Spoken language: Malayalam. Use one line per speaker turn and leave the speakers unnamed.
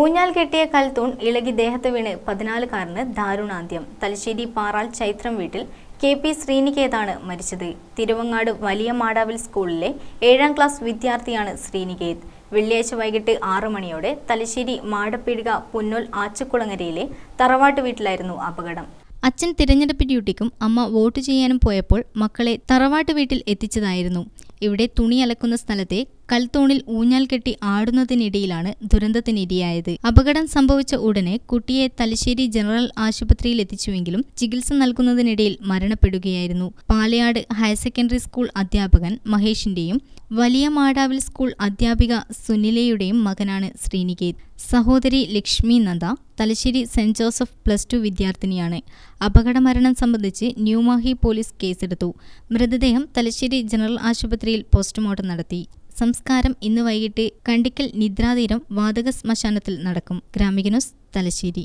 ഊഞ്ഞാൽ കെട്ടിയ കൽത്തൂൺ ഇളകി ദേഹത്ത് വീണ് പതിനാലുകാരന് ദാരുണാന്ത്യം. തലശ്ശേരി പാറാൽ ചൈത്രം വീട്ടിൽ കെ പി ശ്രീനികേതാണ് മരിച്ചത്. തിരുവങ്ങാട് വലിയ മാടാവിൽ സ്കൂളിലെ ഏഴാം ക്ലാസ് വിദ്യാർത്ഥിയാണ് ശ്രീനികേത്. വെള്ളിയാഴ്ച വൈകിട്ട് ആറു മണിയോടെ തലശ്ശേരി മാടപ്പീടിക പുന്നോൽ ആച്ചക്കുളങ്ങരയിലെ തറവാട്ട് വീട്ടിലായിരുന്നു അപകടം.
അച്ഛൻ തിരഞ്ഞെടുപ്പ് ഡ്യൂട്ടിക്കും അമ്മ വോട്ട് ചെയ്യാനും പോയപ്പോൾ മക്കളെ തറവാട്ട് വീട്ടിൽ എത്തിച്ചതായിരുന്നു. ഇവിടെ തുണി അലക്കുന്ന സ്ഥലത്തെ കൽത്തൂണിൽ ഊഞ്ഞാൽ കെട്ടി ആടുന്നതിനിടയിലാണ് ദുരന്തത്തിനിരയായത്. അപകടം സംഭവിച്ച ഉടനെ കുട്ടിയെ തലശ്ശേരി ജനറൽ ആശുപത്രിയിൽ എത്തിച്ചുവെങ്കിലും ചികിത്സ നൽകുന്നതിനിടയിൽ മരണപ്പെടുകയായിരുന്നു. പാലയാട് ഹയർ സെക്കൻഡറി സ്കൂൾ അധ്യാപകൻ മഹേഷിന്റെയും വലിയ മാടാവിൽ സ്കൂൾ അധ്യാപിക സുനിലയുടെയും മകനാണ് ശ്രീനികേത്. സഹോദരി Lakshmi Nanda Thalassery saint Joseph plus two വിദ്യാർത്ഥിനിയാണ്. അപകടമരണം സംബന്ധിച്ച് ന്യൂമാഹി പോലീസ് കേസെടുത്തു. മൃതദേഹം തലശ്ശേരി ജനറൽ ആശുപത്രിയിൽ പോസ്റ്റ്മോർട്ടം നടത്തി. സംസ്കാരം ഇന്ന് വൈകിട്ട് കണ്ടിക്കൽ നിദ്രാതീരം വാതക ശ്മശാനത്തിൽ നടക്കും. ഗ്രാമിക തലശ്ശേരി.